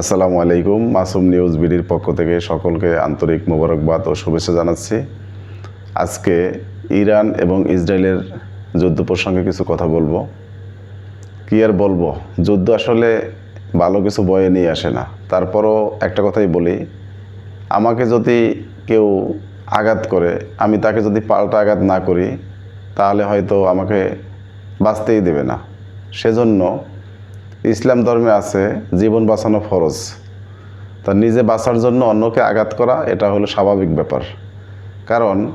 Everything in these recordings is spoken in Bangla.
আসসালামু আলাইকুম। মাসুম নিউজ বিডির পক্ষ থেকে সকলকে আন্তরিক মোবারকবাদ ও শুভেচ্ছা জানাচ্ছি। আজকে ইরান এবং ইসরায়েলের যুদ্ধ প্রসঙ্গে কিছু কথা বলব। কি আর বলব? যুদ্ধ আসলে ভালো কিছু বয়ে নিয়ে আসে না। তারপরও একটা কথাই বলি, আমাকে যদি কেউ আঘাত করে, আমি তাকে যদি পাল্টা আঘাত না করি, তাহলে হয়তো আমাকে বাঁচতেই দেবে না। সেজন্য ইসলাম ধর্মে আছে জীবন বাঁচানো ফরজ। তা নিজে বাঁচার জন্য অন্যকে আঘাত করা, এটা হলো স্বাভাবিক ব্যাপার। কারণ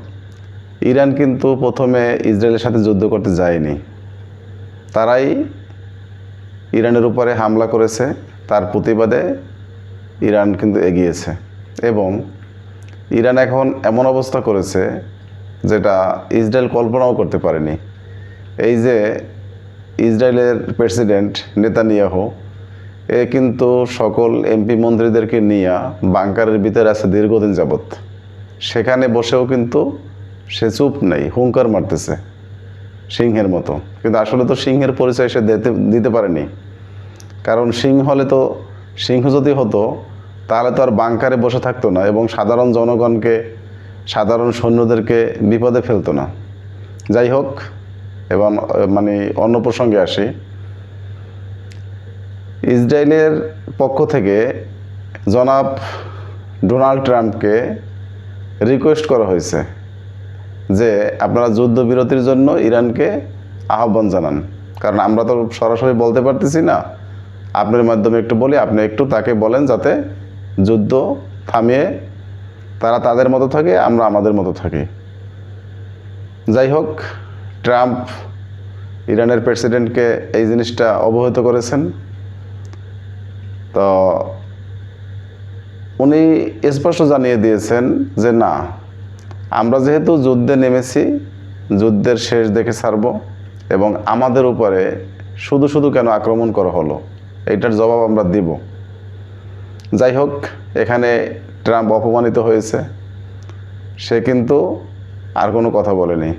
ইরান কিন্তু প্রথমে ইসরায়েলের সাথে যুদ্ধ করতে যায়নি। তারাই ইরানের উপরে হামলা করেছে, তার প্রতিবাদে ইরান কিন্তু এগিয়েছে। এবং ইরান এখন এমন অবস্থা করেছে যেটা ইসরায়েল কল্পনাও করতে পারেনি। এই যে ইসরায়েলের প্রেসিডেন্ট নেতানিয়াহু, এ কিন্তু সকল এমপি মন্ত্রীদেরকে নিয়ে বাংকারের ভিতরে আছে দীর্ঘদিন যাবৎ। সেখানে বসেও কিন্তু সে চুপ নেই, হুঙ্কার মারতেছে সিংহের মতো। কিন্তু আসলে তো সিংহের পরিচয় সে দিতে দিতে পারেনি। কারণ সিংহ হলে তো, সিংহ যদি হতো, তাহলে তো আর বাংকারে বসে থাকতো না এবং সাধারণ জনগণকে, সাধারণ সৈন্যদেরকে বিপদে ফেলতো না। যাই হোক এবং মানে অন্য প্রসঙ্গে আসি। ইসরায়েলের পক্ষ থেকে জনাব ডোনাল্ড ট্রাম্পকে রিকোয়েস্ট করা হয়েছে যে আপনারা যুদ্ধবিরতির জন্য ইরানকে আহ্বান জানান। কারণ আমরা তো সরাসরি বলতে পারতেছি না। আপনার মাধ্যমে একটু বলি, আপনি একটু তাকে বলেন যাতে যুদ্ধ থামিয়ে তারা তাদের মতো থাকে, আমরা আমাদের মতো থাকি। যাই হোক ট্রাম্প ইরানের প্রেসিডেন্টকে এই জিনিসটা অবহিত করেছেন। তো উনি স্পষ্ট জানিয়ে দিয়েছেন যে না, আমরা যেহেতু যুদ্ধে নেমেছি, যুদ্ধের শেষ দেখে ছাড়ব এবং আমাদের উপরে শুধু শুধু কেন আক্রমণ করা হলো, এইটার জবাব আমরা দিব। যাই হোক, এখানে ট্রাম্প অপমানিত হয়েছে, সে কিন্তু আর কোনো কথা বলেনি।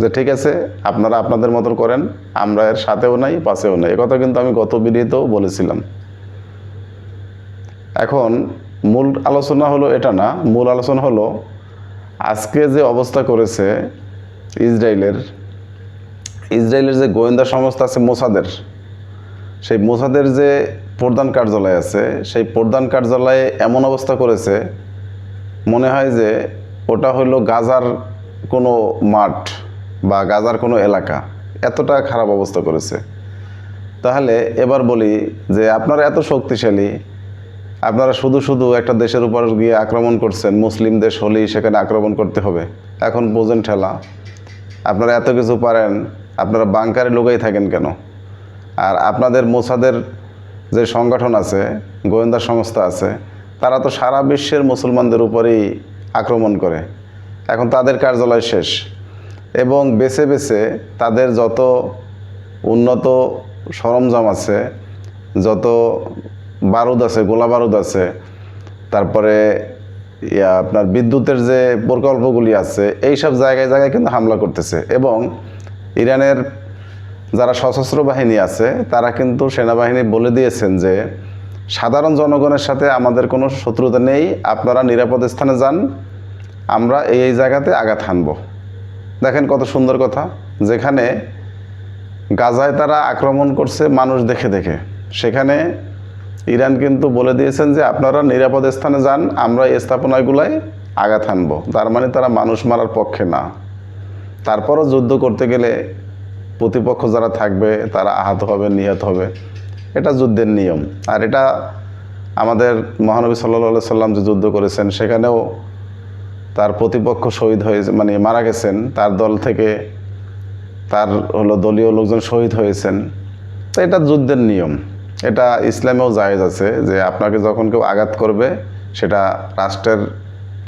যে ঠিক আছে, আপনারা আপনাদের মতন করেন, আমরা এর সাথেও নাই, পাশেও নাই। কথা কিন্তু আমি গত ভিডিওতেও বলেছিলাম। এখন মূল আলোচনা হলো এটা না, মূল আলোচনা হলো আজকে যে অবস্থা করেছে ইসরায়েলের ইসরায়েলের যে গোয়েন্দা সংস্থা আছে মোসাদের, সেই মোসাদের যে প্রধান কার্যালয় আছে, সেই প্রধান কার্যালয়ে এমন অবস্থা করেছে, মনে হয় যে ওটা হলো গাজার কোনো মাঠ। বা গাজার কোনো এলাকা এতটা খারাপ অবস্থা করেছে। তাহলে এবার বলি যে আপনারা এত শক্তিশালী, আপনারা শুধু শুধু একটা দেশের উপর গিয়ে আক্রমণ করছেন, মুসলিম দেশ হলেই সেখানে আক্রমণ করতে হবে। এখন বোঝেন ঠেলা, আপনারা এত কিছু পারেন, আপনারা বাংকারে লোকাই থাকেন কেন? আর আপনাদের মোসাদের যে সংগঠন আছে, গোয়েন্দা সংস্থা আছে, তারা তো সারা বিশ্বের মুসলমানদের উপরেই আক্রমণ করে। এখন তাদের কার্যালয় শেষ। এবং বেছে বেছে তাদের যত উন্নত সরঞ্জাম আছে, যত বারুদ আছে, গোলা বারুদ আছে, তারপরে আপনার বিদ্যুতের যে প্রকল্পগুলি আছে এই সব জায়গায় জায়গায় কিন্তু হামলা করতেছে। এবং ইরানের যারা সশস্ত্র বাহিনী আছে, তারা কিন্তু সেনাবাহিনী বলে দিয়েছেন যে, সাধারণ জনগণের সাথে আমাদের কোনো শত্রুতা নেই, আপনারা নিরাপদ স্থানে যান, আমরা এই এই জায়গাতে আঘাত হানব। দেখেন কত সুন্দর কথা। যেখানে গাজায় তারা আক্রমণ করছে মানুষ দেখে দেখে। সেখানে ইরান কিন্তু বলে দিয়েছেন যে, আপনারা নিরাপদ স্থানে যান, আমরা এই স্থাপনাগুলায় আঘাত হানব। তার মানে তারা মানুষ মারার পক্ষে না। তারপরও যুদ্ধ করতে গেলে প্রতিপক্ষ যারা থাকবে, তারা আহত হবে, নিহত হবে। এটা যুদ্ধের নিয়ম। আর এটা আমাদের মহানবী সাল্লা সাল্লাম যে যুদ্ধ করেছেন, সেখানেও তার প্রতিপক্ষ শহীদ হয়ে মানে মারা গেছেন। তার দল থেকে তার হলো দলীয় লোকজন শহীদ হয়েছেন। তো এটা যুদ্ধের নিয়ম। এটা ইসলামেও জায়েজ আছে যে আপনাকে যখন কেউ আঘাত করবে, সেটা রাষ্ট্রের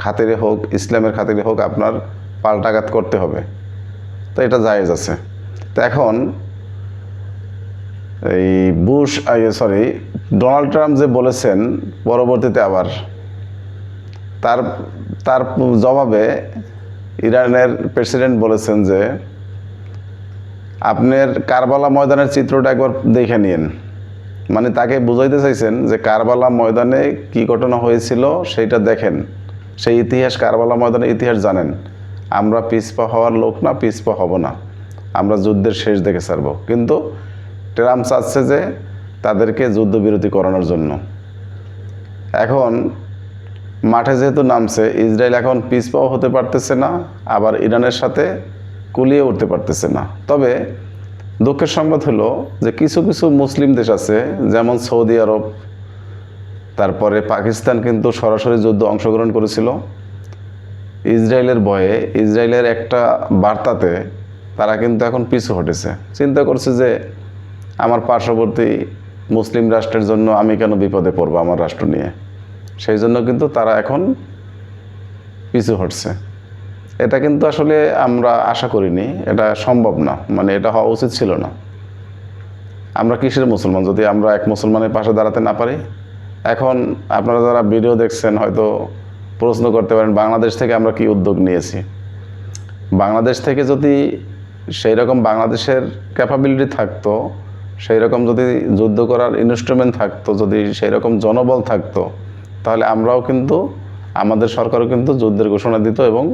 খাতিরে হোক, ইসলামের খাতিরে হোক আপনার পাল্টাঘাত করতে হবে। তো এটা জায়েজ আছে। তো এখন এই বুশ সরি ডোনাল্ড ট্রাম্প যে বলেছেন, পরবর্তীতে আবার তার তার জবাবে ইরানের প্রেসিডেন্ট বলেছেন যে, আপনার কারবালা ময়দানের চিত্রটা একবার দেখে নিন মানে তাকে বুঝাইতে চাইছেন যে কারবালা ময়দানে কি ঘটনা হয়েছিল সেইটা দেখেন। সেই ইতিহাস কারবালা ময়দানের ইতিহাস জানেন। আমরা পিছপা হওয়ার লোক না পিসপা হব না। আমরা যুদ্ধের শেষ দেখে ছাড়ব। কিন্তু ট্রাম্প চাচ্ছে যে তাদেরকে যুদ্ধবিরতি করানোর জন্য। এখন মাঠে যেহেতু নামছে, ইসরায়েল এখন পিছপাও হতে পারতেছে না, আবার ইরানের সাথে কুলিয়ে উঠতে পারতেছে না। তবে দুঃখের সংবাদ হলো যে কিছু কিছু মুসলিম দেশ আছে, যেমন সৌদি আরব, তারপরে পাকিস্তান কিন্তু সরাসরি যুদ্ধ অংশগ্রহণ করেছিল। ইসরায়েলের ভয়ে, ইসরায়েলের একটা বার্তাতে তারা কিন্তু এখন পিছু হটেছে। চিন্তা করছে যে আমার পার্শ্ববর্তী মুসলিম রাষ্ট্রের জন্য আমি কেন বিপদে পড়ব আমার রাষ্ট্র নিয়ে? সেই জন্য কিন্তু তারা এখন পিছু হটছে। এটা কিন্তু আসলে আমরা আশা করিনি, এটা সম্ভব না মানে এটা হওয়া উচিত ছিল না। আমরা কিসের মুসলমান? যদি আমরা এক মুসলমানের পাশে দাঁড়াতে না পারি, এখন আপনারা যারা ভিডিও দেখছেন হয়তো প্রশ্ন করতে পারেন, বাংলাদেশ থেকে আমরা কি উদ্যোগ নিয়েছি? বাংলাদেশ থেকে যদি সেই রকম বাংলাদেশের ক্যাপাবিলিটি থাকতো সেই রকম যদি যুদ্ধ করার ইনস্ট্রুমেন্ট থাকতো, যদি সেই রকম জনবল থাকতো তাহলে আমরাও কিন্তু, আমাদের সরকারও কিন্তু যুদ্ধের ঘোষণা দিত এবং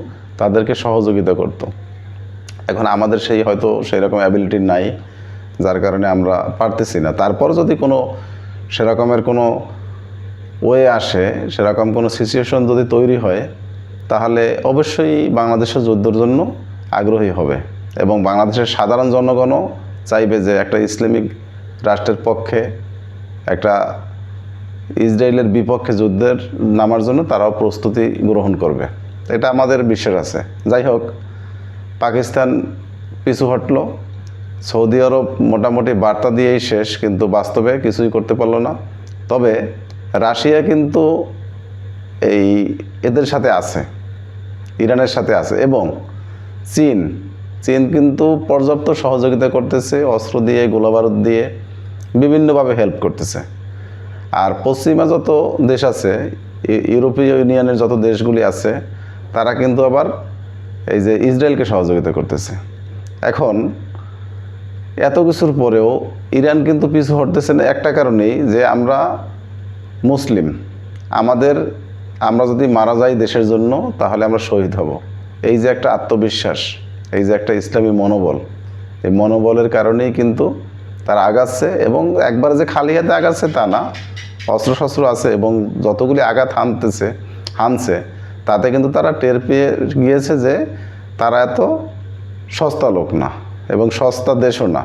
তাদেরকে সহযোগিতা করত। এখন আমাদের সেই হয়তো সেই রকম অ্যাবিলিটি নাই, যার কারণে আমরা পারতেছি না। তারপর যদি কোনো সেরকমের কোনো ওয়ে আসে, সেরকম কোনো সিচুয়েশন যদি তৈরি হয়, তাহলে অবশ্যই বাংলাদেশের যুদ্ধের জন্য আগ্রহী হবে এবং বাংলাদেশের সাধারণ জনগণও চাইবে যে একটা ইসলামিক রাষ্ট্রের পক্ষে একটা ইসরায়েলের বিপক্ষে যুদ্ধের নামার জন্য তারাও প্রস্তুতি গ্রহণ করবে। এটা আমাদের বিশ্বাস আছে। যাই হোক, পাকিস্তান পিছু হটল। সৌদি আরব মোটামুটি বার্তা দিয়েই শেষ, কিন্তু বাস্তবে কিছুই করতে পারল না। তবে রাশিয়া কিন্তু এই এদের সাথে আছে, ইরানের সাথে আছে এবং চীন চীন কিন্তু পর্যাপ্ত সহযোগিতা করতেছে, অস্ত্র দিয়ে, গোলাবারুদ দিয়ে, বিভিন্নভাবে হেল্প করতেছে। আর পশ্চিমা যত দেশ আছে ইউরোপীয় ইউনিয়নের যত দেশগুলি আছে, তারা কিন্তু আবার এই যে ইসরায়েলকে সহযোগিতা করতেছে। এখন এত কিছুর পরেও ইরান কিন্তু পিছু হটতেছে না, একটা কারণেই যে আমরা মুসলিম। আমাদের, আমরা যদি মারা যাই দেশের জন্য, তাহলে আমরা শহীদ হব। এই যে একটা আত্মবিশ্বাস, এই যে একটা ইসলামী মনোবল, এই মনোবলের কারণেই কিন্তু তারা আগাচ্ছে এবং একবার যে খালি হাতে আগাচ্ছে তা না, অস্ত্রশস্ত্র আছে এবং যতগুলি আঘাত হানতেছে, হানছে, তাতে কিন্তু তারা টের পেয়ে গিয়েছে যে তারা এত সস্তা লোক না এবং সস্তা দেশও না।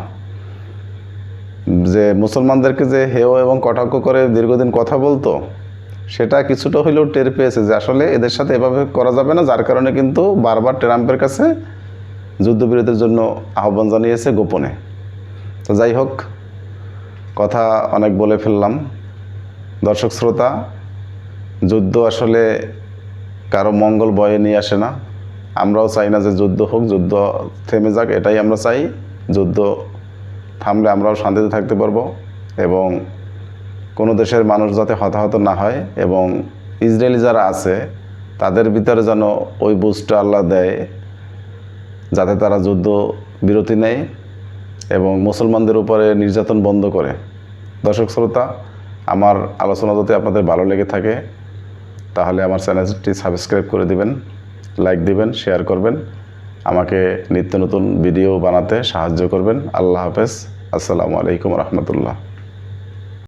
যে মুসলমানদেরকে যে হেয় এবং কটাক্ষ করে দীর্ঘদিন কথা বলতো, সেটা কিছুটা হইলেও টের পেয়েছে যে আসলে এদের সাথে এভাবে করা যাবে না, যার কারণে কিন্তু বারবার ট্রাম্পের কাছে যুদ্ধবিরতির জন্য আহ্বান জানিয়েছে গোপনে। তো যাই হোক, কথা অনেক বলে ফেললাম। দর্শক শ্রোতা, যুদ্ধ আসলে কারও মঙ্গল বয়ে নিয়ে আসে না। আমরাও চাই না যে যুদ্ধ হোক, যুদ্ধ থেমে যাক, এটাই আমরা চাই। যুদ্ধ থামলে আমরাও শান্তিতে থাকতে পারব এবং কোনো দেশের মানুষ যাতে হতাহত না হয় এবং ইসরায়েলি যারা আছে, তাদের ভিতরে যেন ওই বুঝটা আল্লাহ দেয়, যাতে তারা যুদ্ধ বিরতি নেয়। এবং মুসলমানদের উপরে নির্যাতন বন্ধ করে। দর্শক শ্রোতা, আমার আলোচনা যদি আপনাদের ভালো লেগে থাকে, তাহলে আমার চ্যানেলটি সাবস্ক্রাইব করে দিবেন, লাইক দিবেন, শেয়ার করবেন। আমাকে নিত্য নতুন ভিডিও বানাতে সাহায্য করবেন। আল্লাহ হাফেজ। আসসালামু আলাইকুম রহমতুল্লাহ।